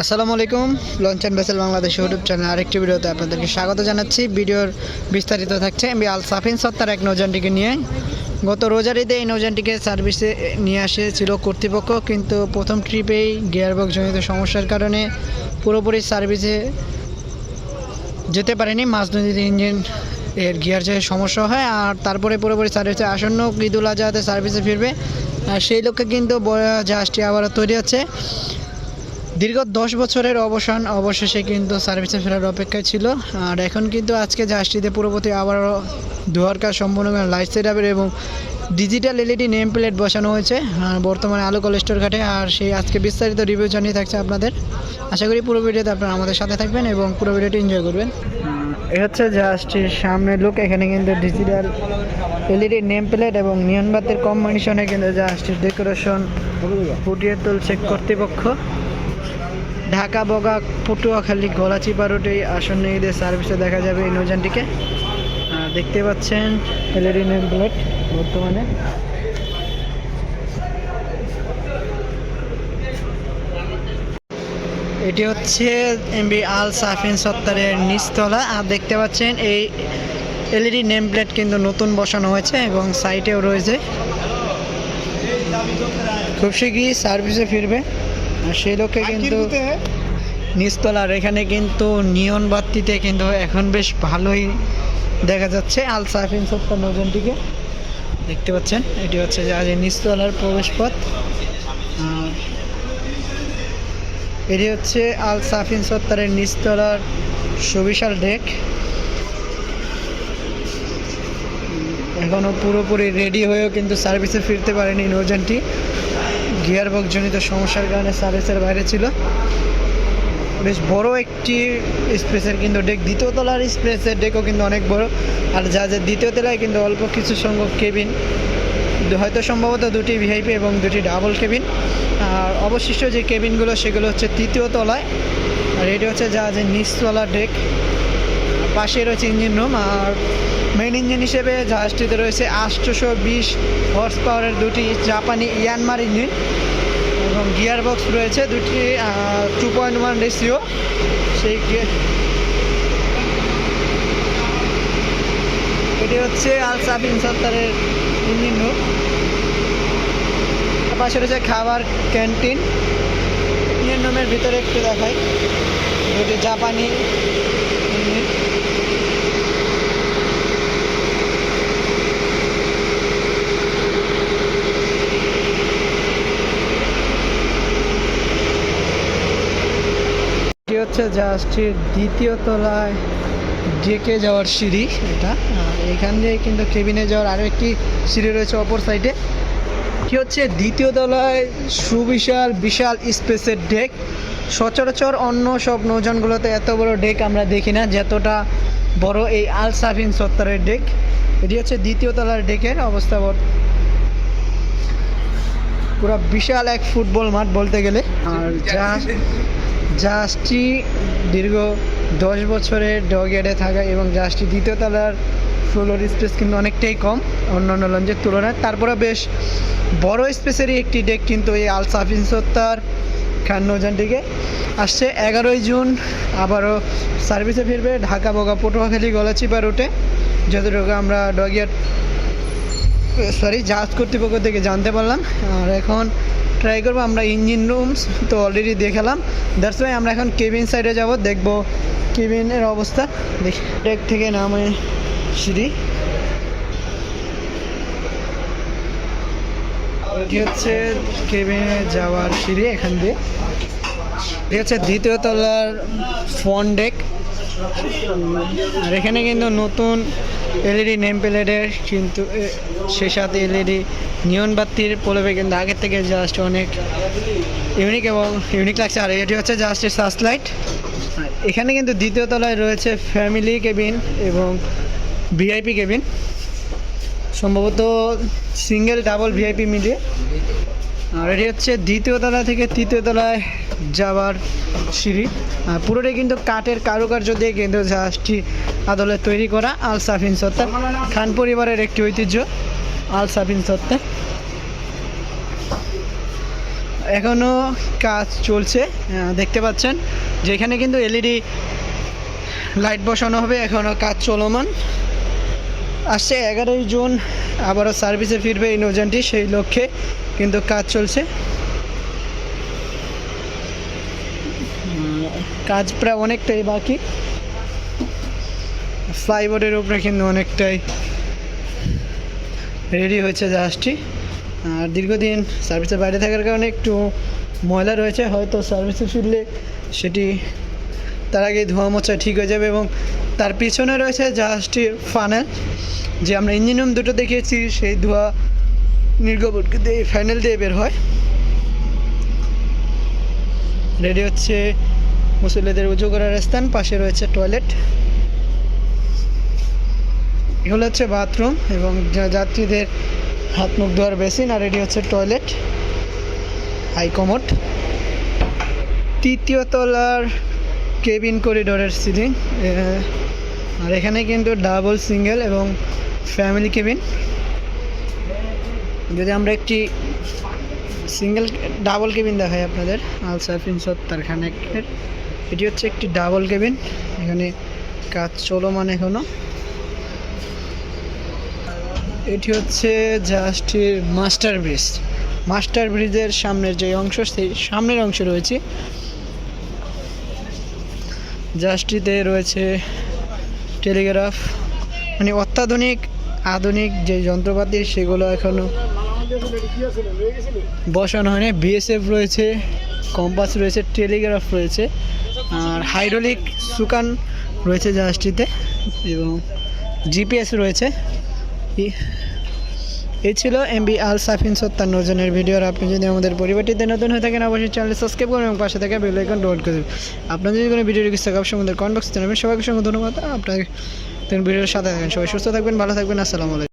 আসসালামু আলাইকুম launch and vessel Bangladesh YouTube channel আরেকটি ভিডিওতে আপনাদেরকে স্বাগত জানাচ্ছি। ভিডিওর বিস্তারিত থাকছে আমি আল সাফিন সত্তার এক নৌজানটিকে নিয়ে। গত রোজারিতে এই নৌজানটিকে সার্ভিসে নিয়ে আসেছিল কর্তৃপক্ষ, কিন্তু প্রথম ট্রিপেই গিয়ারবক্স জনিত সমস্যার কারণে পুরোপুরি সার্ভিসে যেতে পারেনি। মাছ নদীতে ইঞ্জিন এর গিয়ার যে সমস্যা হয়, আর তারপরে পুরোপুরি সার্ভিসে আসন্ন ঈদুল আজহাতে সার্ভিসে ফিরবে। আর সেই লক্ষ্যে কিন্তু জাহাজটি আবারও তৈরি হচ্ছে। দীর্ঘ দশ বছরের অবসান অবশেষে কিন্তু সার্ভিসে ফেরার অপেক্ষায় ছিল। আর এখন কিন্তু আজকে জাহাজটিতে পুরোপুরি আবারও ধোয়ার কাজ সম্পূর্ণ লাইট সেট এবং ডিজিটাল এলইডি নেম প্লেট বসানো হয়েছে বর্তমানে আলো কোলেস্টোর ঘাটে। আর সেই আজকে বিস্তারিত রিভিউ জানিয়ে থাকছে আপনাদের। আশা করি পুরো ভিডিওতে আপনারা আমাদের সাথে থাকবেন এবং পুরো ভিডিওটি এনজয় করবেন। এ হচ্ছে জাহাজটির সামনের লুক এখানে কিন্তু ডিজিটাল এলইডি নেম প্লেট এবং নিয়ন বাতির কম্বিনেশনে কিন্তু জাহাজটির ডেকোরেশন ফুটিয়ে তুলছে কর্তৃপক্ষ। ঢাকা বগা পটুয়াখালী গলাচিপা রোডে আসন্ন ঈদের সার্ভিসে দেখা যাবে এই নৌযানটিকে। আর দেখতে পাচ্ছেন এলইডি নেম প্লেট বর্তমানে। এটি হচ্ছে এমবি আল সাফিন সত্তারের নিচতলা। আর দেখতে পাচ্ছেন এই এলইডি নেম প্লেট কিন্তু নতুন বসানো হয়েছে এবং সাইটেও রয়েছে। খুব শীঘ্রই সার্ভিসে ফিরবে। সেই লক্ষ্যে কিন্তু নিচতলার এখানে কিন্তু নিয়ন বাতিতে কিন্তু এখন বেশ ভালোই দেখা যাচ্ছে। আল সাফিন সত্তর নজনটিকে দেখতে পাচ্ছেন। এটি হচ্ছে জাহাজের নিচতলার প্রবেশপথ। আর এটি হচ্ছে আল সাফিন সত্তরের নিচতলার সুবিশাল ডেক এখনও পুরোপুরি রেডি হয়েও কিন্তু সার্ভিসে ফিরতে পারেনি নৌযানটি। গিয়ারবক্স জনিত সমস্যার কারণে সার্ভিসের বাইরে ছিল। বেশ বড় একটি স্পেসের কিন্তু ডেক দ্বিতীয় তলার স্পেসের ডেকও কিন্তু অনেক বড়। আর যা যে দ্বিতীয় তলায় কিন্তু অল্প কিছু সংখ্যক কেবিন, হয়তো সম্ভবত দুটি ভিআইপি এবং দুটি ডাবল কেবিন আর অবশিষ্ট যে কেবিনগুলো, সেগুলো হচ্ছে তৃতীয় তলায়। আর এটি হচ্ছে জাহাজের নিচতলা ডেক পাশে রয়েছে ইঞ্জিন রুম আর মেইন ইঞ্জিন হিসেবে জাহাজটিতে রয়েছে আটশোশো বিশ হর্স পাওয়ারের দুটি জাপানি ইয়ানমার ইঞ্জিন এবং গিয়ার বক্স রয়েছে দুটি টু পয়েন্ট ওয়ান রেসিও সেই এটি হচ্ছে আল সাফিন সত্তারের ইঞ্জিন রুম পাশে রয়েছে খাবার ক্যান্টিন। ইঞ্জিন রুমের ভিতরে একটু দেখাই। দুটি জাপানি ইঞ্জিন এটি হচ্ছে জাহাজটির দ্বিতীয় তলায় ডেকে যাওয়ার সিঁড়ি এটা। এখান দিয়ে কিন্তু কেবিনে যাওয়ার আরও একটি সিঁড়ি রয়েছে অপর সাইডে কি হচ্ছে? দ্বিতীয় তলায় সুবিশাল, বিশাল স্পেসের ডেক সচরাচর অন্য সব নৌযানগুলোতে এত বড় ডেক আমরা দেখি না, যতটা বড় এই আল সাফিন সত্তরের ডেক এটি হচ্ছে দ্বিতীয় তলার ডেকের অবস্থা পুরো বিশাল এক ফুটবল মাঠ বলতে গেলে। আর জাহাজ জাহাজটি দীর্ঘ দশ বছরের ডগেডে থাকা এবং জাহাজটি দ্বিতীয় তলার ফ্লোর স্পেস কিন্তু অনেকটাই কম, অন্যান্য লঞ্চের তুলনায়। তারপরে বেশ বড় স্পেসেরই একটি ডেক কিন্তু এই আল সাফিন সত্তার খান নৌজানটিকে আসছে। এগারোই জুন আবারও সার্ভিসে ফিরবে ঢাকা বগা পটুয়াখালী গলাচিপা রুটে যতটুকু আমরা ডগিয়ার সরি জাহাজ কর্তৃপক্ষ থেকে জানতে পারলাম। আর এখন ট্রাই করব, আমরা ইঞ্জিন রুমস তো অলরেডি দেখালাম। দ্যাটস ওয়াই আমরা এখন কেবিন সাইডে যাব, দেখব কেবিনের অবস্থা। দেখি ডেক থেকে নামে সিঁড়ি। এটি হচ্ছে কেবিনে যাওয়ার সিঁড়ি এখান দিয়ে। এটি হচ্ছে দ্বিতীয় তলার ফোন ডেক আর এখানে কিন্তু নতুন এলইডি নেম প্লেটের কিন্তু সে সাথে এলইডি নিয়ন বাতির প্রলেপে কিন্তু আগের থেকে জাস্ট অনেক ইউনিক এবং ইউনিক লাগছে। আর এটি হচ্ছে জাস্ট সার্চ লাইট এখানে কিন্তু দ্বিতীয় তলায় রয়েছে ফ্যামিলি কেবিন এবং ভিআইপি কেবিন সম্ভবত সিঙ্গেল ডাবল ভিআইপি মিলিয়ে। আর এটি হচ্ছে দ্বিতীয় তলা থেকে তৃতীয় তলায় যাওয়ার সিঁড়ি। পুরোটাই কিন্তু কাঠের কারুকার্য দিয়ে কিন্তু জাহাজটি আদলে তৈরি করা আল সাফিন সত্তা। খান পরিবারের একটি ঐতিহ্য, আল সাফিন সত্তা। এখনও কাজ চলছে দেখতে পাচ্ছেন যেখানে কিন্তু এলইডি লাইট বসানো হবে এখনও কাজ চলমান। আসছে এগারোই জুন, আবারও সার্ভিসে ফিরবে এই নৌযানটি সেই লক্ষ্যে, কিন্তু কাজ চলছে। কাজ প্রায় অনেকটাই বাকি। ফ্লাইবোর্ডের উপরে কিন্তু অনেকটাই রেডি হয়েছে জাহাজটি। আর দীর্ঘদিন সার্ভিসের বাইরে থাকার কারণে একটু ময়লা রয়েছে, হয়তো সার্ভিসে ফিরলে সেটি তার আগে ধোঁয়া মোছা ঠিক হয়ে যাবে এবং তার পিছনে রয়েছে জাহাজটির ফানেল যে আমরা ইঞ্জিন রুম দুটো দেখিয়েছি, সেই ধোঁয়া নির্গমনকে দিয়ে ফাইনাল দিয়ে বের হয়। রেডি হচ্ছে মুসল্লিদের উঁচু করার স্থান, পাশে রয়েছে টয়লেট এগুলো হচ্ছে বাথরুম এবং যাত্রীদের হাত মুখ ধোয়ার বেসিন আর রেডি হচ্ছে টয়লেট হাই কমোড তৃতীয় তলার কেবিন করিডোরের সিলিং আর এখানে কিন্তু ডাবল সিঙ্গেল এবং ফ্যামিলি কেবিন। যদি আমরা একটি সিঙ্গেল ডাবল কেবিন দেখাই আপনাদের আলসাফিন সত্তার খানেকের এটি হচ্ছে একটি ডাবল কেবিন। এখানে কাজ চলমান এখনও। এটি হচ্ছে জাহাজটির মাস্টার ব্রিজ মাস্টার ব্রিজের সামনের যে অংশ, সেই সামনের অংশ রয়েছে জাহাজটিতে রয়েছে টেলিগ্রাফ মানে অত্যাধুনিক, আধুনিক যে যন্ত্রপাতি সেগুলো এখনও বসানো হয়নি। বিএসএফ রয়েছে, কম্পাস রয়েছে, টেলিগ্রাফ রয়েছে, আর হাইড্রোলিক সুকান রয়েছে জাহাজটিতে এবং জিপিএস রয়েছে। এই ছিল এমবি আল সাফিন সত্তান্ন জনের ভিডিও আর আপনি যদি আমাদের পরিবারটিতে নতুন হয়ে থাকেন, অবশ্যই চ্যানেল সাবস্ক্রাইব করুন এবং পাশে থাকা বেল আইকন ডাউনলোড করে দেবেন আপনার যদি কোনো ভিডিও রিকোয়েস্ট থাকে, অবশ্যই আমাদের কমেন্ট বক্সে জানাবেন। সবাইকে সঙ্গে ধন্যবাদ। আপনার ভিডিওর সাথে থাকেন সবাই সুস্থ থাকবেন, ভালো থাকবেন। আসসালামু আলাইকুম।